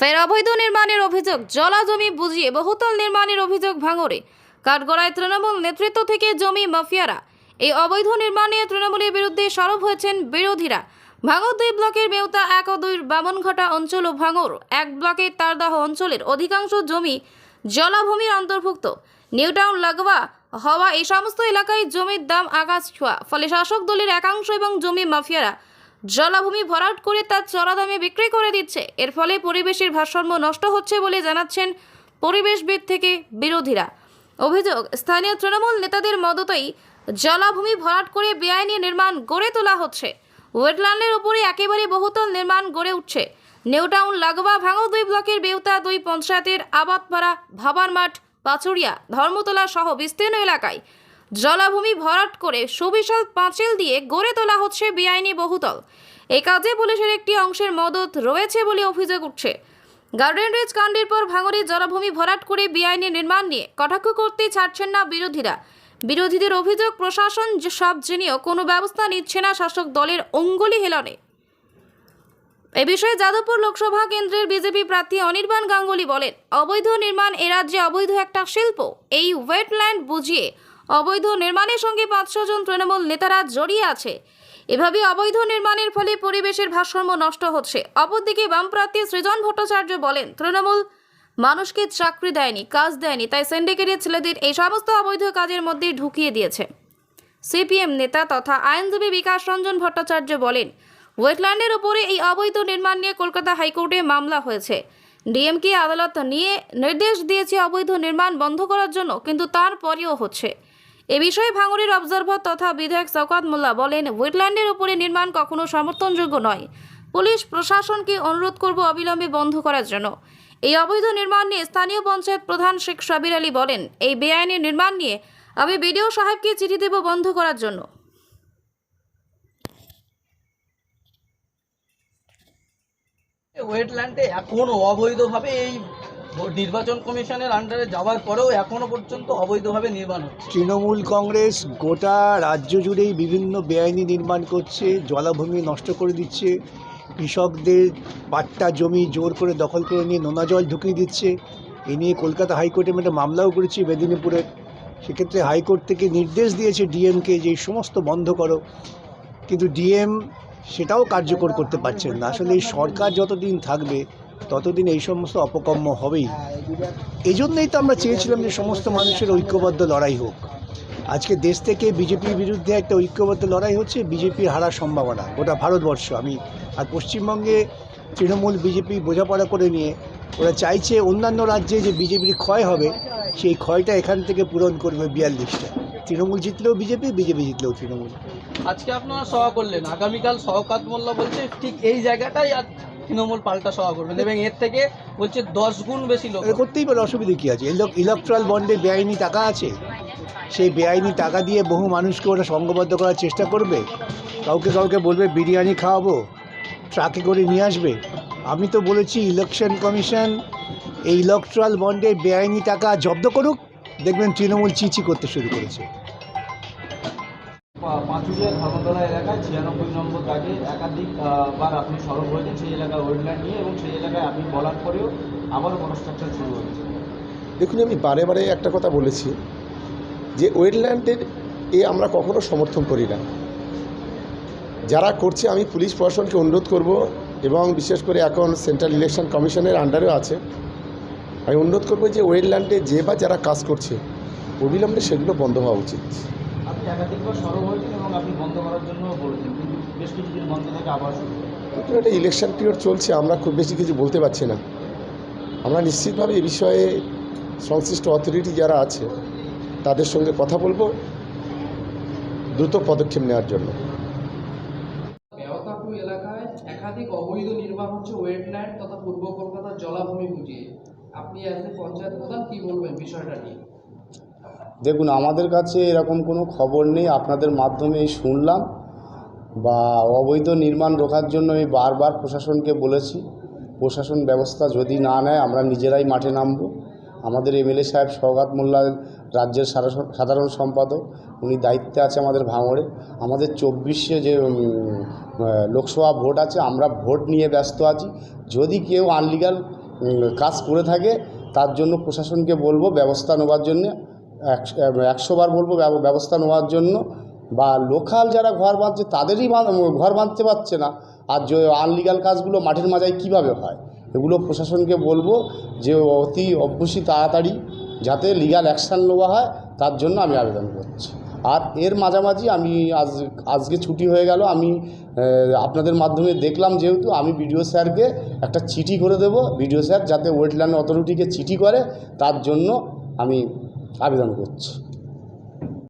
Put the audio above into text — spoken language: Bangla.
ফের অবৈধ নির্মাণের অভিযোগ, জলা জমি বুঝিয়ে বহুতল নির্মাণের অভিযোগ ভাঙড়ে। কাঠগড়ায় তৃণমূল নেতৃত্ব থেকে জমি মাফিয়ারা। এই অবৈধ নির্মাণ নিয়ে তৃণমূলের বিরুদ্ধে সরব হয়েছেন বিরোধীরা। ভাঙর দুই ব্লকের বেউতা এক ও দুই বামনঘাটা অঞ্চল ও ভাঙর এক ব্লকের তারদাহ অঞ্চলের অধিকাংশ জমি জলাভূমির অন্তর্ভুক্ত। নিউটাউন, লাগোয়া, হওয়া এই সমস্ত এলাকায় জমির দাম আকাশ ছোঁয়া। ফলে শাসক দলের একাংশ এবং জমি মাফিয়ারা জলাভূমি ভরাট করে তার চড়া দামে বিক্রি করে দিচ্ছে। এর ফলে পরিবেশের ভারসাম্য নষ্ট হচ্ছে বলে জানাচ্ছেন পরিবেশবিদ থেকে বিরোধীরা। অভিযোগ, স্থানীয় তৃণমূল নেতাদের মদতেই জলাভূমি ভরাট করে বেআইনি নির্মাণ গড়ে তোলা হচ্ছে। ওয়েটল্যান্ডের উপরে একেবারে বহুতল নির্মাণ গড়ে উঠছে। নিউটাউন, লাগোয়া, ভাঙো দুই ব্লকের বেউতা, দুই পঞ্চায়েতের আবাদপাড়া ভাবার মাঠ পাচুরিয়া, ধর্মতলা সহ বিস্তীর্ণ এলাকায় জলাভূমি ভরাট করে সুবিশাল পাঁচিল দিয়ে গড়ে তোলা হচ্ছে বেআইনি বহুতল। এই কাজে পুলিশের একটি অংশের মদত রয়েছে বলে অভিযোগ উঠছে। গার্ডেন রিচ কাণ্ডের পর ভাঙড়ে জলাভূমি ভরাট করে বেআইনি নির্মাণ নিয়ে কটাক্ষ করতে ছাড়ছেন না বিরোধীরা। বিরোধীদের অভিযোগ, প্রশাসন সব জেনেও কোনো ব্যবস্থা নিচ্ছে না শাসক দলের অঙ্গুলি হেলনে। এ বিষয়ে যাদবপুর লোকসভা কেন্দ্রের বিজেপি প্রার্থী অনির্বাণ গাঙ্গুলি বলেন, অবৈধ নির্মাণ এ রাজ্যে অবৈধ একটা শিল্প, এই ওয়েটল্যান্ড বুঝিয়ে অবৈধ নির্মাণের সঙ্গে পাঁচশো জন তৃণমূল নেতারা জড়িয়ে আছে। এভাবে অবৈধ নির্মাণের ফলে পরিবেশের ভারসাম্য নষ্ট হচ্ছে। অপরদিকে বাম প্রার্থী সৃজন ভট্টাচার্য বলেন, তৃণমূল মানুষকে চাকরি দেয়নি, কাজ দেয়নি, তাই সিন্ডিকেটের ছেলেদের এই সমস্ত অবৈধ কাজের মধ্যে ঢুকিয়ে দিয়েছে। সিপিএম নেতা তথা আইনজীবী বিকাশ রঞ্জন ভট্টাচার্য বলেন, ওয়েটল্যান্ডের উপরে এই অবৈধ নির্মাণ নিয়ে কলকাতা হাইকোর্টে মামলা হয়েছে। ডিএমকে আদালত নিয়ে নির্দেশ দিয়েছে অবৈধ নির্মাণ বন্ধ করার জন্য, কিন্তু তারপরেও হচ্ছে। এ বিষয়ে ভাঙড়ের অবজারভার তথা বিধায়ক শওকাত মোল্লা বলেন ওয়েটল্যান্ডের উপরে নির্মাণ কখনো সমর্থনযোগ্য নয়। পুলিশ প্রশাসনকে অনুরোধ করব অবিলম্বে বন্ধ করার জন্য। এই অবৈধ নির্মাণ নিয়ে স্থানীয় পঞ্চায়েত প্রধান শেখ সাবির আলী বলেন, এই বেআইনি নির্মাণ নিয়ে আমি বিডিও সাহেবকে চিঠি দেব বন্ধ করার জন্য। ওয়েটল্যান্ডে এখনও অবৈধভাবে এই নির্বাচন কমিশনের আন্ডারে যাওয়ার পরেও এখনও পর্যন্ত অবৈধভাবে নির্মাণ হচ্ছে। তৃণমূল কংগ্রেস গোটা রাজ্য জুড়েই বিভিন্ন বেআইনি নির্মাণ করছে, জলাভূমি নষ্ট করে দিচ্ছে, কৃষকদের পাট্টা জমি জোর করে দখল করে নিয়ে নোনা জল ঢুকিয়ে দিচ্ছে। এ নিয়ে কলকাতা হাইকোর্টে একটা মামলাও করেছি মেদিনীপুরের। সেক্ষেত্রে হাইকোর্ট থেকে নির্দেশ দিয়েছে ডিএমকে যে সমস্ত বন্ধ করো। কিন্তু ডিএম সেটাও কার্যকর করতে পারছেন না। আসলে এই সরকার যতদিন থাকবে ততদিন এই সমস্ত অপকর্ম হবেই। এই জন্যই তো আমরা চেয়েছিলাম যে সমস্ত মানুষের ঐক্যবদ্ধ লড়াই হোক। আজকে দেশ থেকে বিজেপির বিরুদ্ধে একটা ঐক্যবদ্ধ লড়াই হচ্ছে, বিজেপির হারার সম্ভাবনা, গোটা ভারতবর্ষ। আমি আর পশ্চিমবঙ্গে তৃণমূল, বিজেপি বোঝাপড়া করে নিয়ে ওরা চাইছে অন্যান্য রাজ্যে যে বিজেপির ক্ষয় হবে, সেই ক্ষয়টা এখান থেকে পূরণ করবে বিয়াল্লিশটা। তৃণমূল জিতলেও বিজেপি বিজেপি জিতলেও তৃণমূল। আজকে আপনারা সভা করলেন। আগামীকাল শওকাত মোল্লা বলছে, ঠিক এই জায়গাটাই তৃণমূল পাল্টা সভা করবেন এবং এর থেকে বলছে দশ গুণ বেশি লোক করতেই পারে, অসুবিধে কী আছে? ইলেকট্রাল বন্ডে বেআইনি টাকা আছে? সেই বেআইনি টাকা দিয়ে বহু মানুষকে ওরা সঙ্গবদ্ধ করার চেষ্টা করবে? কাউকে কাউকে বলবে, বিরিয়ানি খাওয়াবো, ট্রাকে করে নিয়ে আসবে? আমি তো বলেছি, ইলেকশন কমিশন এই ইলেকট্রাল বন্ডে বেআইনি টাকা জব্দ করুক। দেখবেন তৃণমূল চিচি করতে শুরু করেছে। পাঁচুরিয়া ধর্মতলা এলাকায় ছিয়ানব্বই নম্বর দাগে একাধিক বার আপনি সরব হয়েছেন সেই এলাকায় ওয়েটল্যান্ড নিয়ে এবং সেই এলাকায় আপনি বলার পরেও আবারও কনস্ট্রাকশন শুরু হয়েছে। দেখুন আমি বারে বারে একটা কথা বলেছি যে ওয়েটল্যান্ডের এ আমরা কখনো সমর্থন করি না। যারা করছে আমি পুলিশ প্রশাসনকে অনুরোধ করব এবং বিশেষ করে এখন সেন্ট্রাল ইলেকশন কমিশনের আন্ডারেও আছে। আমি অনুরোধ করব যে ওয়েটল্যান্ডে যে বা যারা কাজ করছে অবিলম্বে সেগুলো বন্ধ হওয়া উচিত। আপনি একাধিকবার সরব হয়েছেন এবং আপনি বন্ধ করার জন্য বলেছেন কিন্তু বেশ কিছুদিন বন্ধ থেকে আবার শুরু একটা ইলেকশন পিরিয়ড চলছে আমরা খুব বেশি কিছু বলতে পারছি না। আমরা নিশ্চিতভাবে এ বিষয়ে সংশ্লিষ্ট অথরিটি যারা আছে তাদের সঙ্গে কথা বলব দ্রুত পদক্ষেপ নেওয়ার জন্য। এলাকায় একাধিক অবৈধ নির্মাণ হচ্ছে ওয়েটল্যান্ড তথা পূর্ব কলকাতার জলাভূমি বুঝিয়ে। আপনি অ্যাজ এ পঞ্চায়েত প্রধান কি বলবেন বিষয়টা নিয়ে? দেখুন, আমাদের কাছে এরকম কোনো খবর নেই। আপনাদের মাধ্যমেই শুনলাম বা অবৈধ নির্মাণ রোখার জন্য আমি বারবার প্রশাসনকে বলেছি, প্রশাসন ব্যবস্থা যদি না নেয়, আমরা নিজেরাই মাঠে নামব। আমাদের এমএলএ সাহেব সৌগাত মোল্লা রাজ্যের সাধারণ সম্পাদক, উনি দায়িত্বে আছে আমাদের ভাঙড়ে। আমাদের চব্বিশে যে লোকসভা ভোট আছে, আমরা ভোট নিয়ে ব্যস্ত আছি। যদি কেউ আনলিগাল কাজ করে থাকে, তার জন্য প্রশাসনকে বলব, ব্যবস্থা নেওয়ার জন্য একশো বার বলব ব্যবস্থা নেওয়ার জন্য বা লোকাল যারা ঘর বাঁধছে তাদেরই ঘর বাঁধতে পারছে না। আর যে আনলিগাল কাজগুলো মাঠের মাজায় কীভাবে হয়? এগুলো প্রশাসনকে বলব যে অতি অবশ্যই তাড়াতাড়ি যাতে লিগাল অ্যাকশান নেওয়া হয়, তার জন্য আমি আবেদন করছি। আর এর মাঝামাঝি আমি আজ, আজকে ছুটি হয়ে গেল, আমি আপনাদের মাধ্যমে দেখলাম যেহেতু আমি বিডিও স্যারকে একটা চিঠি করে দেব। বিডিও স্যার যাতে ওয়েটল্যান্ড অথরিটিকে চিঠি করে, তার জন্য আমি আবেদন করছি।